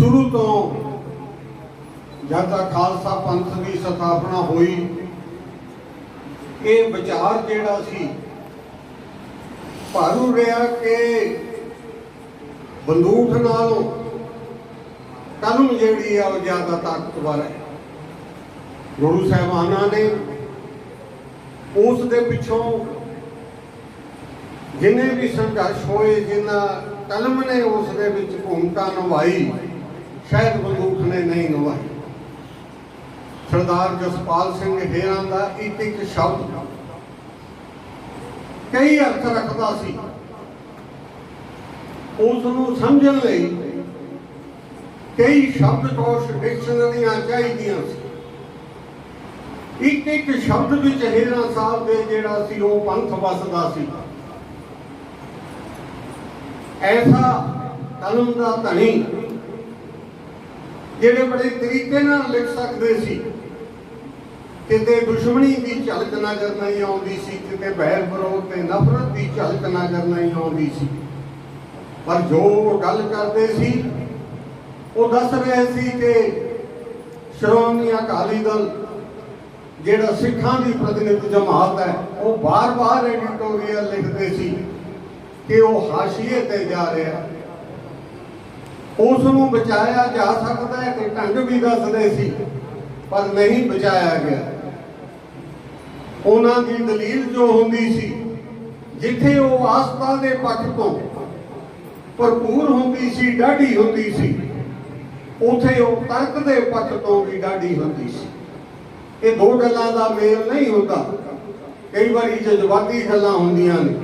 ਸ਼ੁਰੂ ਤੋਂ ਜਦ ਤੱਕ ਖਾਲਸਾ ਪੰਥ ਦੀ ਸਥਾਪਨਾ ਹੋਈ, ਇਹ ਵਿਚਾਰ ਜਿਹੜਾ ਸੀ, ਭਾਰੂ ਰਿਹਾ ਕਿ ਬੰਦੂਕ ਨਾਲੋਂ ਕਲਮ ਜਿਹੜੀ ਆ ਉਹ ਜ਼ਿਆਦਾ ਤਾਕਤਵਰ ਹੈ। ਗੁਰੂ ਸਾਹਿਬਾਨਾਂ ਨੇ ਉਸ ਦੇ ਪਿੱਛੋਂ ਜਿੰਨੇ ਵੀ ਸੰਘਰਸ਼ ਹੋਏ ਜਿਨ੍ਹਾਂ ਕਲਮ ਨੇ ਉਸ ਦੇ ਵਿੱਚ ਭੂਮਿਕਾ ਨਿਭਾਈ ਸ਼ਾਇਦ ਬੰਦੂਕ ਨੇ ਨਹੀਂ ਨਿਭਾਈ ਸਰਦਾਰ ਜਸਪਾਲ ਸਿੰਘ ਹੇਰਾਂ ਦਾ ਇੱਕ ਇੱਕ ਸ਼ਬਦ ਕਈ ਅਰਥ ਰੱਖਦਾ ਸੀ। ਉਸ ਨੂੰ ਸਮਝਣ ਲਈ ਕਈ ਸ਼ਬਦ ਕੋਸ਼ ਡਿਕਸ਼ਨਰੀਆਂ ਚਾਹੀਦੀਆਂ ਸੀ। ਇੱਕ ਇੱਕ ਸ਼ਬਦ ਵਿੱਚ ਹੇਰਾ ਸਾਹਿਬ ਦੇ ਜਿਹੜਾ ਸੀ, ਉਹ ਪੰਥ ਵਸਦਾ ਸੀ। ਐਸਾ ਕਲਮ ਦਾ ਧਣੀ ਜਿਹੜੇ ਬੜੇ ਤਰੀਕੇ ਨਾਲ ਲਿਖ ਸਕਦੇ ਸੀ, ਕਿਤੇ ਦੁਸ਼ਮਣੀ ਦੀ ਝਲਕ ਨਜ਼ਰ ਨਹੀਂ ਆਉਂਦੀ ਸੀ, ਕਿਤੇ ਬਹਿਰ ਵਿਰੋਧ ਤੇ ਨਫ਼ਰਤ ਦੀ ਝਲਕ ਨਜ਼ਰ ਨਹੀਂ ਆਉਂਦੀ ਸੀ। ਪਰ ਜੋ ਗੱਲ ਕਰਦੇ ਸੀ, ਉਹ ਦੱਸ ਰਹੇ ਸੀ ਕਿ ਸ਼੍ਰੋਮਣੀ ਅਕਾਲੀ ਦਲ ਜਿਹੜਾ ਸਿੱਖਾਂ ਦੀ ਪ੍ਰਤੀਨਿਧ ਜਮਾਤ ਹੈ, ਉਹ ਬਾਰ-ਬਾਰ ਐਡੀਟੋਰੀਅਲ ਲਿਖਦੇ ਸੀ ਕਿ ਉਹ ਹਾਸ਼ੀਏ ਤੇ ਜਾ ਰਿਹਾ। ਉਸ ਨੂੰ ਬਚਾਇਆ ਜਾ ਸਕਦਾ ਹੈ ਕਿ ਢੰਗ ਵੀ ਦੱਸਦੇ ਸੀ, ਪਰ ਨਹੀਂ ਬਚਾਇਆ ਗਿਆ। ਉਹਨਾਂ ਦੀ ਦਲੀਲ ਜੋ ਹੁੰਦੀ ਸੀ, ਜਿੱਥੇ ਉਹ ਆਸਥਾ ਦੇ ਪੱਖ ਤੋਂ ਭਰਪੂਰ ਹੁੰਦੀ ਸੀ, ਡਾਢੀ ਹੁੰਦੀ ਸੀ, ਉਥੇ ਉਹ ਤਰਕ ਦੇ ਪੱਖ ਤੋਂ ਵੀ ਡਾਢੀ ਹੁੰਦੀ ਸੀ। ਇਹ ਦੋ ਗੱਲਾਂ ਦਾ ਮੇਲ ਨਹੀਂ ਹੁੰਦਾ। ਕਈ ਵਾਰੀ ਜਜ਼ਬਾਤੀ ਗੱਲਾਂ ਹੁੰਦੀਆਂ ਨੇ।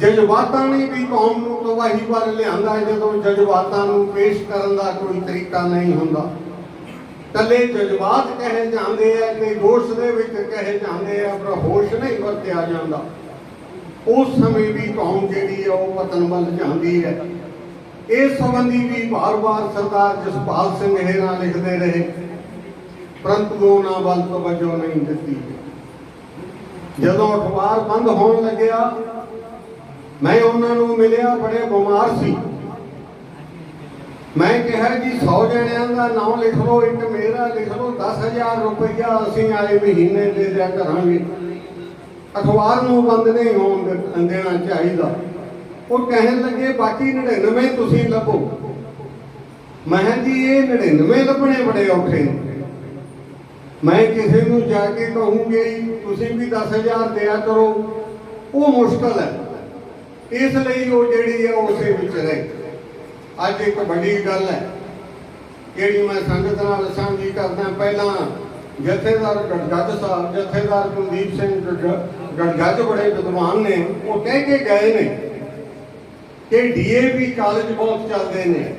ਜਜ਼ਬਾਤਾਂ ਨੇ ਵੀ ਕੌਮ ਨੂੰ ਤਬਾਹੀ ਵੱਲ ਲਿਆਂਦਾ ਜਦੋਂ ਜਜ਼ਬਾਤਾਂ ਨੂੰ ਪੇਸ਼ ਕਰਨ ਦਾ ਕੋਈ ਤਰੀਕਾ ਨਹੀਂ ਹੁੰਦਾ। ਕੱਲੇ ਜਜ਼ਬਾਤ ਕਹੇ ਜਾਂਦੇ ਆ ਕਿ ਦੋਸ਼ ਦੇ ਵਿੱਚ ਕਹੇ ਜਾਂਦੇ ਆ, ਪਰ ਹੋਸ਼ ਨਹੀਂ ਵਰਤਿਆ ਜਾਂਦਾ। ਉਸ ਸਮੇਂ ਵੀ ਕੌਮ ਜਿਹੜੀ ਹੈ ਉਹ ਪਤਨ ਵੱਲ ਜਾਂਦੀ ਹੈ। ਇਸ ਸੰਬੰਧੀ ਵੀ ਵਾਰ-ਵਾਰ ਸਰਦਾਰ ਜਸਪਾਲ ਸਿੰਘ ਹੇਰਾ ਲਿਖਦੇ ਰਹੇ, ਪਰੰਤੂ ਉਹਨਾਂ ਵੱਲ ਤਵੱਜੋ ਨਹੀਂ ਦਿੱਤੀ। ਜਦੋਂ ਅਖਬਾਰ ਬੰਦ ਹੋਣ ਲੱਗਿਆ ਮੈਂ ਉਹਨਾਂ ਨੂੰ ਮਿਲਿਆ, ਬੜੇ ਬਿਮਾਰ ਸੀ। ਮੈਂ ਕਿਹਾ ਜੀ 100 ਜਣਿਆਂ ਦਾ ਨਾਮ ਲਿਖ ਲਓ, ਇੱਕ ਮੇਰਾ ਲਿਖ ਲਓ 10000 ਰੁਪਇਆ ਅਸੀਂ ਆਏ ਮਹੀਨੇ ਦੇ ਦਿਆ ਕਰਾਂਗੇ। ਅਖਬਾਰ ਨੂੰ ਬੰਦ ਨਹੀਂ ਹੋਣ ਦੇਣਾ ਚਾਹੀਦਾ। ਉਹ ਕਹਿਣ ਲੱਗੇ, ਬਾਕੀ 99 ਤੁਸੀਂ ਲੱਭੋ। ਮੈਂ ਕਿਹਾ ਜੀ, ਇਹ 99 ਲੱਭਣੇ ਬੜੇ ਔਖੇ। ਮੈਂ ਕਿਸੇ ਨੂੰ ਜਾ ਕੇ ਕਹੂੰਗੀ ਤੁਸੀਂ ਵੀ 10000 ਦਿਆ ਕਰੋ। ਉਹ ਮੁਸ਼ਕਲ ਹੈ। ਇਸ ਲਈ ਉਹ ਜਿਹੜੀ ਹੈ ਉਸੇ ਵਿੱਚ ਰਹੇ। ਅੱਜ ਇੱਕ ਵੱਡੀ ਗੱਲ ਹੈ, ਜਿਹੜੀ ਮੈਂ ਸੰਗਤ ਨਾਲ ਸਾਂਝੀ ਕਰਦਾ ਪਹਿਲਾਂ, ਜਥੇਦਾਰ ਗੜਗੱਜ ਸਾਹਿਬ, ਜਥੇਦਾਰ ਕੁਲਦੀਪ ਸਿੰਘ ਗੜਗ- ਗੜਗੱਜ ਬੜੇ ਵਿਦਵਾਨ ਨੇ, ਉਹ ਕਹਿ ਕੇ ਗਏ ਨੇ ਕਿ ਡੀਏਵੀ ਕਾਲਜ ਬਹੁਤ ਚੱਲਦੇ ਨੇ।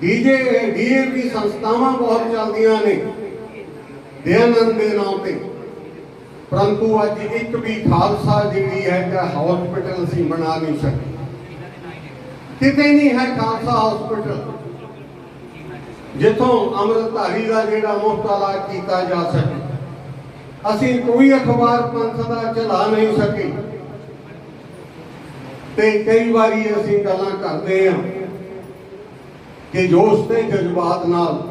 ਡੀਜੇ ਡੀਏਵੀ ਸੰਸਥਾਵਾਂ ਬਹੁਤ ਚੱਲਦੀਆਂ ਨੇ। ਦਇਆਨੰਦ ਦੇ ਨਾਮ ਤੇ। ਪਰੰਤੂ ਅੱਜ ਇੱਕ ਵੀ ਖਾਲਸਾ ਜਿਹੜੀ ਹੈ ਕਿ ਹਸਪੀਟਲ ਸੀ ਬਣਾ ਨਹੀਂ ਸਕੇ। ਕਿਤੇ ਨਹੀਂ ਹੈ ਖਾਲਸਾ ਹਸਪੀਟਲ ਜਿੱਥੋਂ ਅੰਮ੍ਰਿਤਧਾਰੀ ਦਾ ਜਿਹੜਾ ਮੁਫਤ ਇਲਾਜ ਕੀਤਾ ਜਾ ਸਕੇ। ਅਸੀਂ ਕੋਈ ਅਖਬਾਰ ਪੰਥ ਦਾ ਚਲਾ ਨਹੀਂ ਸਕੇ। ਤੇ ਕਈ ਵਾਰੀ ਅਸੀਂ ਗੱਲਾਂ ਕਰਦੇ ਹਾਂ ਕਿ ਜੋਸ਼ ਤੇ ਜਜ਼ਬਾਤ ਨਾਲ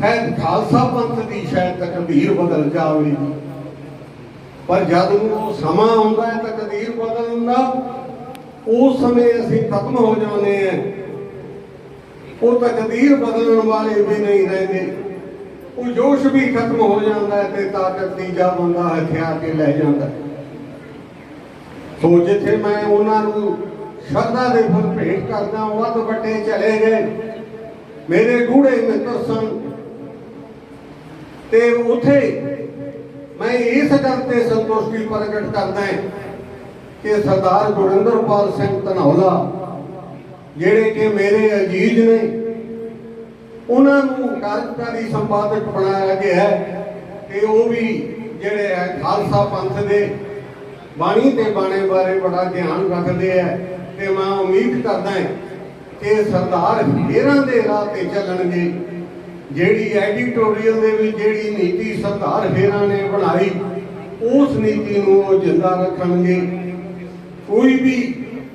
ਖੈਰ ਖਾਲਸਾ ਪੰਥ ਦੀ ਸ਼ਾਇਦ ਤਕਦੀਰ ਬਦਲ ਜਾਵੇ। ਪਰ ਜਦ ਨੂੰ ਉਹ ਸਮਾਂ ਆਉਂਦਾ ਹੈ ਤਕਦੀਰ ਬਦਲਣ ਦਾ ਉਸ ਸਮੇਂ ਅਸੀਂ ਖਤਮ ਹੋ ਜਾਂਦੇ ਹਾਂ। ਉਹ ਤਕਦੀਰ ਬਦਲਣ ਵਾਲੇ ਵੀ ਨਹੀਂ ਰਹਿੰਦੇ। ਉਹ ਜੋਸ਼ ਵੀ ਖਤਮ ਹੋ ਜਾਂਦਾ ਹੈ ਤੇ ਤਾਕਤ ਤੀਜਾ ਬੰਦਾ ਹਥਿਆਰ ਕੇ ਲੈ ਜਾਂਦਾ ਸੋ ਜਿੱਥੇ ਮੈਂ ਉਹਨਾਂ ਨੂੰ ਸ਼ਰਧਾ ਦੇ ਫੁੱਲ ਭੇਟ ਕਰਦਾ, ਵੱਧ ਵੱਡੇ ਚਲੇ ਗਏ। ਮੇਰੇ ਗੂੜੇ ਮਿੱਤਰ ਸਨ। ਤੇ ਉਥੇ ਇਸ ਗੱਲ ਤੇ ਸੰਤੁਸ਼ਟੀ ਪ੍ਰਗਟ ਕਰਦਾ ਹਾਂ ਕਿ ਸਰਦਾਰ ਗੁਰਿੰਦਰਪਾਲ ਸਿੰਘ ਧਨੌਲਾ ਜਿਹੜੇ ਕਿ ਮੇਰੇ ਅਜੀਜ਼ ਨੇ, ਉਹਨਾਂ ਨੂੰ ਕਾਰਜਕਾਰੀ ਸੰਪਾਦਕ ਬਣਾਇਆ ਗਿਆ ਹੈ ਤੇ ਉਹ ਵੀ ਜਿਹੜੇ ਹੈ ਖਾਲਸਾ ਪੰਥ ਦੇ ਬਾਣੀ ਤੇ ਬਾਣੇ ਬਾਰੇ ਬੜਾ ਧਿਆਨ ਰੱਖਦੇ ਆ ਤੇ ਮੈਂ ਉਮੀਦ ਕਰਦਾ ਹਾਂ ਕਿ ਸਰਦਾਰ ਹੀਰਾਂ ਦੇ ਰਾਹ ਤੇ ਚੱਲਣਗੇ। ਜਿਹੜੀ ਐਡੀਟੋਰੀਅਲ ਦੇ ਵਿੱਚ ਜਿਹੜੀ ਨੀਤੀ ਸਰਦਾਰ ਹੇਰਾਂ ਨੇ ਬਣਾਈ, ਉਸ ਨੀਤੀ ਨੂੰ ਉਹ ਜਿੰਦਾ ਰੱਖਣਗੇ। ਕੋਈ ਵੀ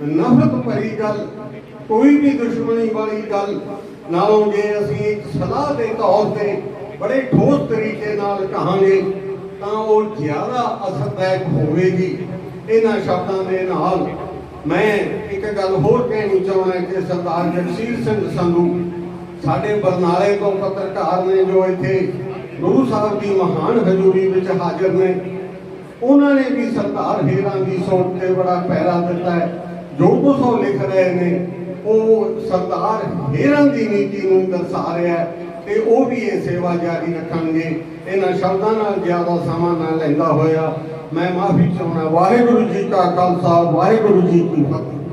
ਨਫ਼ਰਤ ਭਰੀ ਗੱਲ, ਕੋਈ ਵੀ ਦੁਸ਼ਮਣੀ ਵਾਲੀ ਗੱਲ, ਨਾਲੋਂ ਜੇ ਅਸੀਂ ਇੱਕ ਸਲਾਹ ਦੇ ਤੌਰ ਤੇ ਬੜੇ ਠੋਸ ਤਰੀਕੇ ਨਾਲ ਕਹਾਂਗੇ, ਤਾਂ ਉਹ ਜ਼ਿਆਦਾ ਅਸਰਦਾਇਕ ਹੋਵੇਗੀ। ਇਹਨਾਂ ਸ਼ਬਦਾਂ ਦੇ ਨਾਲ ਮੈਂ ਇੱਕ ਗੱਲ ਹੋਰ ਕਹਿਣੀ ਚਾਹੁੰਦਾ ਕਿ ਸਰਦਾਰ ਜਗਸੀਰ ਸਿੰਘ ਸੰਧੂ ਸਾਡੇ ਬਰਨਾਲੇ ਤੋਂ ਪੱਤਰਕਾਰ ਨੇ ਜੋ ਇੱਥੇ ਗੁਰੂ ਸਾਹਿਬ ਦੀ ਮਹਾਨ ਹਜ਼ੂਰੀ ਵਿੱਚ ਹਾਜ਼ਰ ਨੇ, ਉਹਨਾਂ ਨੇ ਵੀ ਸਰਦਾਰ ਹੀਰਾਂ ਦੀ ਸੋਚ ਤੇ ਬੜਾ ਪਹਿਰਾ ਦਿੱਤਾ ਹੈ। ਜੋ ਕੁਛ ਉਹ ਲਿਖ ਰਹੇ ਨੇ, ਉਹ ਸਰਦਾਰ ਹੀਰਾਂ ਦੀ ਨੀਤੀ ਨੂੰ ਦਰਸਾ ਰਿਹਾ ਹੈ ਤੇ ਉਹ ਵੀ ਇਹ ਸੇਵਾ ਜਾਰੀ ਰੱਖਣਗੇ। ਇਹਨਾਂ ਸ਼ਬਦਾਂ ਨਾਲ ਜ਼ਿਆਦਾ ਸਮਾਂ ਨਾ ਲੈਂਦਾ ਹੋਇਆ। ਮੈਂ ਮਾਫੀ ਚਾਹੁੰਦਾ, ਵਾਹਿਗੁਰੂ ਜੀ ਕਾ ਖਾਲਸਾ, ਵਾਹਿਗੁਰੂ ਜੀ ਕੀ ਫਤਿਹ।